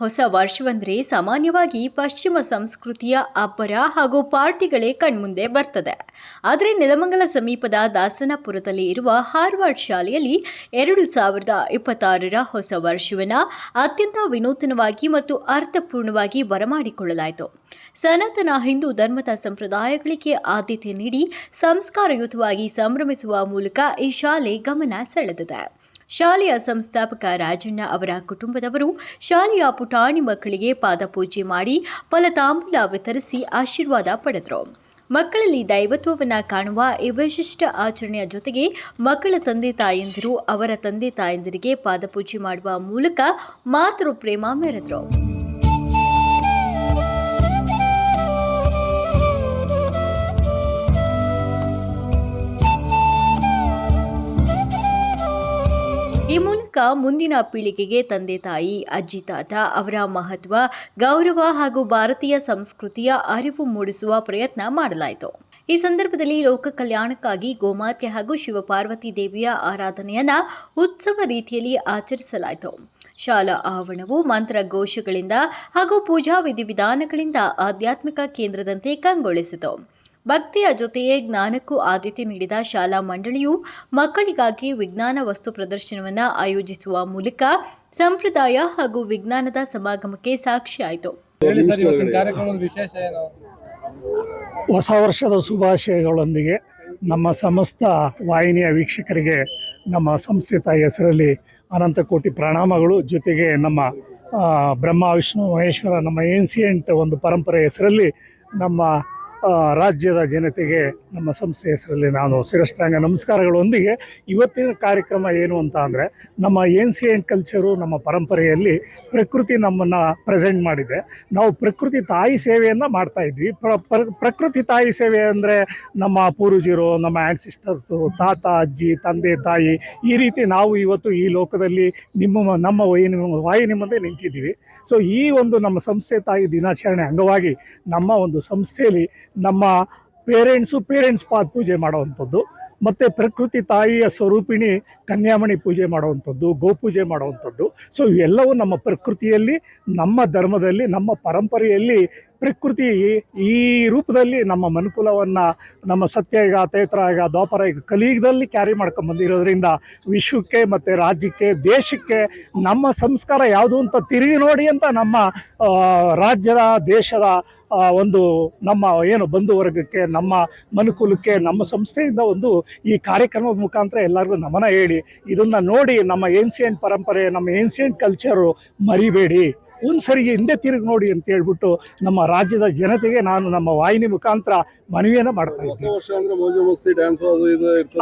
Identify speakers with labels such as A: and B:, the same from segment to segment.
A: ಹೊಸ ವರ್ಷವೆಂದರೆ ಸಾಮಾನ್ಯವಾಗಿ ಪಶ್ಚಿಮ ಸಂಸ್ಕೃತಿಯ ಅಬ್ಬರ ಹಾಗೂ ಪಾರ್ಟಿಗಳೇ ಕಣ್ಮುಂದೆ ಬರ್ತದೆ. ಆದರೆ ನೆಲಮಂಗಲ ಸಮೀಪದ ದಾಸನಪುರದಲ್ಲಿ ಇರುವ ಹಾರ್ವರ್ಡ್ ಶಾಲೆಯಲ್ಲಿ ಎರಡು ಸಾವಿರದ ಇಪ್ಪತ್ತಾರರ ಹೊಸ ವರ್ಷವನ್ನು ಅತ್ಯಂತ ವಿನೂತನವಾಗಿ ಮತ್ತು ಅರ್ಥಪೂರ್ಣವಾಗಿ ಬರಮಾಡಿಕೊಳ್ಳಲಾಯಿತು. ಸನಾತನ ಹಿಂದೂ ಧರ್ಮದ ಸಂಪ್ರದಾಯಗಳಿಗೆ ಆದ್ಯತೆ ನೀಡಿ ಸಂಸ್ಕಾರಯುತವಾಗಿ ಸಂಭ್ರಮಿಸುವ ಮೂಲಕ ಈ ಶಾಲೆ ಗಮನ ಸೆಳೆದಿದೆ. ಶಾಲೆಯ ಸಂಸ್ಥಾಪಕ ರಾಜಣ್ಣ ಅವರ ಕುಟುಂಬದವರು ಶಾಲೆಯ ಪುಟಾಣಿ ಮಕ್ಕಳಿಗೆ ಪಾದಪೂಜೆ ಮಾಡಿ ಫಲತಾಂಬೂಲ ವಿತರಿಸಿ ಆಶೀರ್ವಾದ ಪಡೆದರು. ಮಕ್ಕಳಲ್ಲಿ ದೈವತ್ವವನ್ನು ಕಾಣುವ ಈ ವಿಶಿಷ್ಟ ಆಚರಣೆಯ ಜೊತೆಗೆ ಮಕ್ಕಳ ತಂದೆ ತಾಯಂದಿರು ಅವರ ತಂದೆ ತಾಯಂದಿರಿಗೆ ಪಾದಪೂಜೆ ಮಾಡುವ ಮೂಲಕ ಮಾತೃ ಪ್ರೇಮ ಮೆರೆದರು. ಈ ಮೂಲಕ ಮುಂದಿನ ಪೀಳಿಗೆಗೆ ತಂದೆ ತಾಯಿ, ಅಜ್ಜಿ ತಾತ ಅವರ ಮಹತ್ವ, ಗೌರವ ಹಾಗೂ ಭಾರತೀಯ ಸಂಸ್ಕೃತಿಯ ಅರಿವು ಮೂಡಿಸುವ ಪ್ರಯತ್ನ ಮಾಡಲಾಯಿತು. ಈ ಸಂದರ್ಭದಲ್ಲಿ ಲೋಕ ಕಲ್ಯಾಣಕ್ಕಾಗಿ ಗೋಮಾತೆ ಹಾಗೂ ಶಿವಪಾರ್ವತಿ ದೇವಿಯ ಆರಾಧನೆಯನ್ನ ಉತ್ಸವ ರೀತಿಯಲ್ಲಿ ಆಚರಿಸಲಾಯಿತು. ಶಾಲಾ ಆವರಣವು ಮಂತ್ರ ಘೋಷಗಳಿಂದ ಹಾಗೂ ಪೂಜಾ ವಿಧಿವಿಧಾನಗಳಿಂದ ಆಧ್ಯಾತ್ಮಿಕ ಕೇಂದ್ರದಂತೆ ಕಂಗೊಳಿಸಿತು. ಭಕ್ತಿಯ ಜೊತೆಯೇ ಜ್ಞಾನಕ್ಕೂ ಆದ್ಯತೆ ನೀಡಿದ ಶಾಲಾ ಮಂಡಳಿಯು ಮಕ್ಕಳಿಗಾಗಿ ವಿಜ್ಞಾನ ವಸ್ತು ಪ್ರದರ್ಶನವನ್ನು ಆಯೋಜಿಸುವ ಮೂಲಕ ಸಂಪ್ರದಾಯ ಹಾಗೂ ವಿಜ್ಞಾನದ ಸಮಾಗಮಕ್ಕೆ ಸಾಕ್ಷಿಯಾಯಿತು.
B: ಹೇಳಿ ಕಾರ್ಯಕ್ರಮದ ವಿಶೇಷ ಏನು?
C: ಹೊಸ ವರ್ಷದ ಶುಭಾಶಯಗಳೊಂದಿಗೆ ನಮ್ಮ ಸಮಸ್ತ ವಾಹಿನಿಯ ವೀಕ್ಷಕರಿಗೆ ನಮ್ಮ ಸಂಸ್ಥಿತ ಹೆಸರಲ್ಲಿ ಅನಂತ ಕೋಟಿ ಪ್ರಣಾಮಗಳು. ಜೊತೆಗೆ ನಮ್ಮ ಬ್ರಹ್ಮ ವಿಷ್ಣು ಮಹೇಶ್ವರ ನಮ್ಮ ಏನ್ಸಿಯೆಂಟ್ ಒಂದು ಪರಂಪರೆ ಹೆಸರಲ್ಲಿ ನಮ್ಮ ರಾಜ್ಯದ ಜನತೆಗೆ ನಮ್ಮ ಸಂಸ್ಥೆ ಹೆಸರಲ್ಲಿ ನಾನು ಶಿರಷ್ಟಾಂಗ ನಮಸ್ಕಾರಗಳೊಂದಿಗೆ ಇವತ್ತಿನ ಕಾರ್ಯಕ್ರಮ ಏನು ಅಂತ ಅಂದರೆ ನಮ್ಮ ಏನ್ಸಿಯಂಟ್ ಕಲ್ಚರು ನಮ್ಮ ಪರಂಪರೆಯಲ್ಲಿ ಪ್ರಕೃತಿ ನಮ್ಮನ್ನು ಪ್ರೆಸೆಂಟ್ ಮಾಡಿದೆ. ನಾವು ಪ್ರಕೃತಿ ತಾಯಿ ಸೇವೆಯನ್ನು ಮಾಡ್ತಾ ಇದ್ವಿ. ಪ್ರ, ಪ್ರ- ಪ್ರಕೃತಿ ತಾಯಿ ಸೇವೆ ಅಂದರೆ ನಮ್ಮ ಪೂರ್ವಜರು, ನಮ್ಮ ಆ್ಯನ್ಸಿಸ್ಟರ್ಸು ತಾತ, ಅಜ್ಜಿ, ತಂದೆ, ತಾಯಿ ಈ ರೀತಿ ನಾವು ಇವತ್ತು ಈ ಲೋಕದಲ್ಲಿ ನಿಮ್ಮ, ನಮ್ಮ ವಾಹಿನಿ ವಾಹಿನಿ ಮುಂದೆ ನಿಂತಿದ್ದೀವಿ. ಸೊ ಈ ಒಂದು ನಮ್ಮ ಸಂಸ್ಥೆ ತಾಯಿ ದಿನಾಚರಣೆ ಅಂಗವಾಗಿ ನಮ್ಮ ಒಂದು ಸಂಸ್ಥೆಯಲ್ಲಿ ನಮ್ಮ ಪೇರೆಂಟ್ಸು ಪೇರೆಂಟ್ಸ್ ಪಾದ ಪೂಜೆ ಮಾಡುವಂಥದ್ದು. ಮತ್ತು ಪ್ರಕೃತಿ ತಾಯಿಯ ಸ್ವರೂಪಿಣಿ ಕನ್ಯಾಮಣಿ ಪೂಜೆ ಮಾಡುವಂಥದ್ದು ಗೋಪೂಜೆ ಮಾಡುವಂಥದ್ದು. ಸೊ ಇವೆಲ್ಲವೂ ನಮ್ಮ ಪ್ರಕೃತಿಯಲ್ಲಿ, ನಮ್ಮ ಧರ್ಮದಲ್ಲಿ, ನಮ್ಮ ಪರಂಪರೆಯಲ್ಲಿ ಪ್ರಕೃತಿ ಈ ರೂಪದಲ್ಲಿ ನಮ್ಮ ಮನುಕುಲವನ್ನು, ನಮ್ಮ ಸತ್ಯಯುಗ ತೇತ್ರಯುಗ ದ್ವಾಪರಯುಗ ಕಲಿಯುಗದಲ್ಲಿ ಕ್ಯಾರಿ ಮಾಡ್ಕೊಂಡು ಬಂದಿರೋದ್ರಿಂದ ವಿಶ್ವಕ್ಕೆ ಮತ್ತು ರಾಜ್ಯಕ್ಕೆ, ದೇಶಕ್ಕೆ ನಮ್ಮ ಸಂಸ್ಕಾರ ಯಾವುದು ಅಂತ ತಿರುಗಿ ನೋಡಿ ಅಂತ ನಮ್ಮ ರಾಜ್ಯದ, ದೇಶದ ಒಂದು ನಮ್ಮ ಏನು ಬಂಧು ವರ್ಗಕ್ಕೆ, ನಮ್ಮ ಮನುಕುಲಕ್ಕೆ, ನಮ್ಮ ಸಂಸ್ಥೆಯಿಂದ ಒಂದು ಈ ಕಾರ್ಯಕ್ರಮದ ಮುಖಾಂತರ ಎಲ್ಲರಿಗೂ ನಮನ ಹೇಳಿ ಇದನ್ನು ನೋಡಿ ನಮ್ಮ ಏನ್ಸಿಯಂಟ್ ಪರಂಪರೆ, ನಮ್ಮ ಏನ್ಸಿಯಂಟ್ ಕಲ್ಚರು ಮರಿಬೇಡಿ. ಒಂದು ಸರಿ ಹಿಂದೆ ತಿರುಗಿ ನೋಡಿ ಅಂತ ಹೇಳ್ಬಿಟ್ಟು ನಮ್ಮ ರಾಜ್ಯದ ಜನತೆಗೆ ನಾನು ನಮ್ಮ ವಾಹಿನಿ ಮುಖಾಂತರ ಮನವಿಯನ್ನು ಮಾಡ್ತಾ ಇದ್ದೀನಿ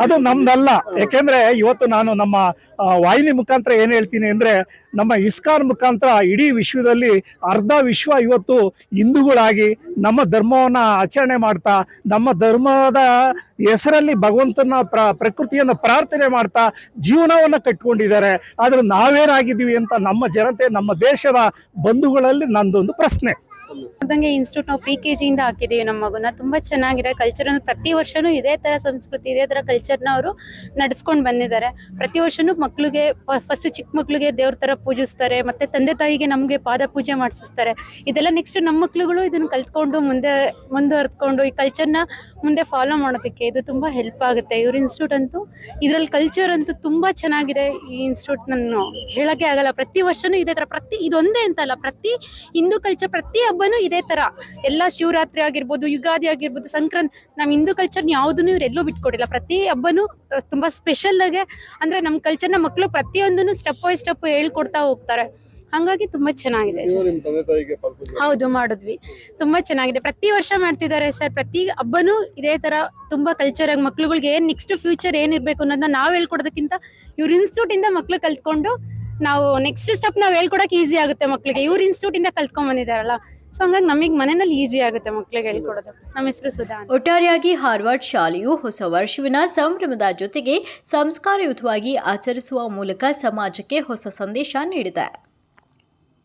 D: ಅದು
C: ನಮ್ದಲ್ಲ. ಯಾಕೆಂದ್ರೆ ಇವತ್ತು ನಾನು ನಮ್ಮ ವಾಹಿನಿ ಮುಖಾಂತರ ಏನು ಹೇಳ್ತೀನಿ ಅಂದ್ರೆ ನಮ್ಮ ಇಸ್ಕಾನ್ ಮುಖಾಂತರ ಇಡೀ ವಿಶ್ವದಲ್ಲಿ ಅರ್ಧ ವಿಶ್ವ ಇವತ್ತು ಹಿಂದೂಗಳಾಗಿ ನಮ್ಮ ಧರ್ಮವನ್ನು ಆಚರಣೆ ಮಾಡ್ತಾ, ನಮ್ಮ ಧರ್ಮದ ಹೆಸರಲ್ಲಿ ಭಗವಂತನ ಪ್ರ, ಪ್ರಕೃತಿಯನ್ನು ಪ್ರಾರ್ಥನೆ ಮಾಡ್ತಾ ಜೀವನವನ್ನು ಕಟ್ಕೊಂಡಿದ್ದಾರೆ. ಆದರೆ ನಾವೇನಾಗಿದ್ದೀವಿ ಅಂತ ನಮ್ಮ ಜನತೆ, ನಮ್ಮ ದೇಶದ ಬಂಧುಗಳಲ್ಲಿ ನಂದೊಂದು ಪ್ರಶ್ನೆ.
E: ನೋಡ್ದಂಗೆ ಇನ್ಸ್ಟಿಟ್ಯೂಟ್ ನಾವು ಪ್ರಿ ಕೆ ಜಿಯಿಂದ ಹಾಕಿದೀವಿ ನಮ್ಮ ಮಗುನ. ತುಂಬಾ ಚೆನ್ನಾಗಿದೆ. ಕಲ್ಚರ್ ಪ್ರತಿ ವರ್ಷನೂ ಇದೇ ತರ ಸಂಸ್ಕೃತಿ, ಇದೇ ತರ ಕಲ್ಚರ್ನ ಅವರು ನಡೆಸ್ಕೊಂಡು ಬಂದಿದ್ದಾರೆ. ಪ್ರತಿ ವರ್ಷನೂ ಮಕ್ಳಿಗೆ ಫಸ್ಟ್ ಚಿಕ್ಕ ಮಕ್ಳಿಗೆ ದೇವ್ರ ತರ ಪೂಜಿಸ್ತಾರೆ, ಮತ್ತೆ ತಂದೆ ತಾಯಿಗೆ ನಮಗೆ ಪಾದ ಪೂಜೆ ಮಾಡಿಸ್ತಾರೆ ಇದೆಲ್ಲ ನೆಕ್ಸ್ಟ್ ನಮ್ಮ ಮಕ್ಳುಗಳು ಇದನ್ನ ಕಲ್ತ್ಕೊಂಡು ಮುಂದೆ, ಮುಂದುವರೆದ್ಕೊಂಡು ಈ ಕಲ್ಚರ್ನ ಮುಂದೆ ಫಾಲೋ ಮಾಡೋದಕ್ಕೆ ಇದು ತುಂಬಾ ಹೆಲ್ಪ್ ಆಗುತ್ತೆ. ಇವ್ರ ಇನ್ಸ್ಟಿಟ್ಯೂಟ್ ಅಂತೂ, ಇದ್ರಲ್ಲಿ ಕಲ್ಚರ್ ಅಂತೂ ತುಂಬಾ ಚೆನ್ನಾಗಿದೆ. ಈ ಇನ್ಸ್ಟಿಟ್ಯೂಟ್ ನಾನು ಹೇಳಕ್ಕೆ ಆಗಲ್ಲ. ಪ್ರತಿ ವರ್ಷನೂ ಇದೇ ತರ, ಪ್ರತಿ, ಇದೊಂದೇ ಅಂತಲ್ಲ, ಪ್ರತಿ ಹಿಂದೂ ಕಲ್ಚರ್ ಪ್ರತಿ ಹಬ್ಬನೂ ಇದೇ ತರ. ಎಲ್ಲ ಶಿವರಾತ್ರಿ ಆಗಿರ್ಬೋದು ಯುಗಾದಿ ಆಗಿರ್ಬೋದು ಸಂಕ್ರಾಂತಿ ನಮ್ಮ ಹಿಂದೂ ಕಲ್ಚರ್ನ ಯಾವುದನ್ನು ಇವ್ರು ಎಲ್ಲೂ ಬಿಟ್ಕೊಡಿಲ್ಲ ಪ್ರತಿ ಹಬ್ಬನೂ ತುಂಬಾ ಸ್ಪೆಷಲ್ ಆಗಿ ಅಂದ್ರೆ ನಮ್ಮ ಕಲ್ಚರ್ನ ಮಕ್ಕಳು ಪ್ರತಿಯೊಂದನ್ನು ಸ್ಟೆಪ್ ಬೈ ಸ್ಟೆಪ್ ಹೇಳ್ಕೊಡ್ತಾ ಹೋಗ್ತಾರೆ. ಹಂಗಾಗಿ ತುಂಬಾ ಚೆನ್ನಾಗಿದೆ ಸರ್. ಹೌದು ಮಾಡಿದ್ವಿ. ತುಂಬಾ ಚೆನ್ನಾಗಿದೆ. ಪ್ರತಿ ವರ್ಷ ಮಾಡ್ತಿದ್ದಾರೆ ಸರ್. ಪ್ರತಿ ಹಬ್ಬನೂ ಇದೇ ತರ ತುಂಬಾ ಕಲ್ಚರ್ ಆಗಿ ಮಕ್ಳುಗಳಿಗೆ ಏನ್ ನೆಕ್ಸ್ಟ್ ಫ್ಯೂಚರ್ ಏನಿರ್ಬೇಕು ಅನ್ನೋದನ್ನ ನಾವ್ ಹೇಳ್ಕೊಡೋದಕ್ಕಿಂತ ಇವ್ರ ಇನ್ಸ್ಟಿಟ್ಯೂಟ್ ಇಂದ ಮಕ್ಳು ಕಲ್ತ್ಕೊಂಡು ನಾವು ನೆಕ್ಸ್ಟ್ ಸ್ಟೆಪ್ ನಾವ್ ಹೇಳ್ಕೊಡಕ್ ಈಸಿ ಆಗುತ್ತೆ ಮಕ್ಳಿಗೆ. ಇವ್ರ ಇನ್ಸ್ಟಿಟ್ಯೂಟ್ ಇಂದ ಕಲ್ತ್ಕೊಂಡ್ ಬಂದಿದಾರಲ್ಲ ಸೊ ಹಂಗಾಗಿ ನಮಗೆ ಮನೆಯಲ್ಲಿ ಈಸಿ ಆಗುತ್ತೆ ಮಕ್ಳಿಗೆ ಹೇಳ್ಕೊಡೋದು ನಮ್ಮ ಹೆಸರು ಸುಧಾ.
A: ಒಟ್ಟಾರೆಯಾಗಿ ಹಾರ್ವರ್ಡ್ ಶಾಲೆಯು ಹೊಸ ವರ್ಷವಿನ ಸಂಭ್ರಮದ ಜೊತೆಗೆ ಸಂಸ್ಕಾರಯುತವಾಗಿ ಆಚರಿಸುವ ಮೂಲಕ ಸಮಾಜಕ್ಕೆ ಹೊಸ ಸಂದೇಶ ನೀಡಿದೆ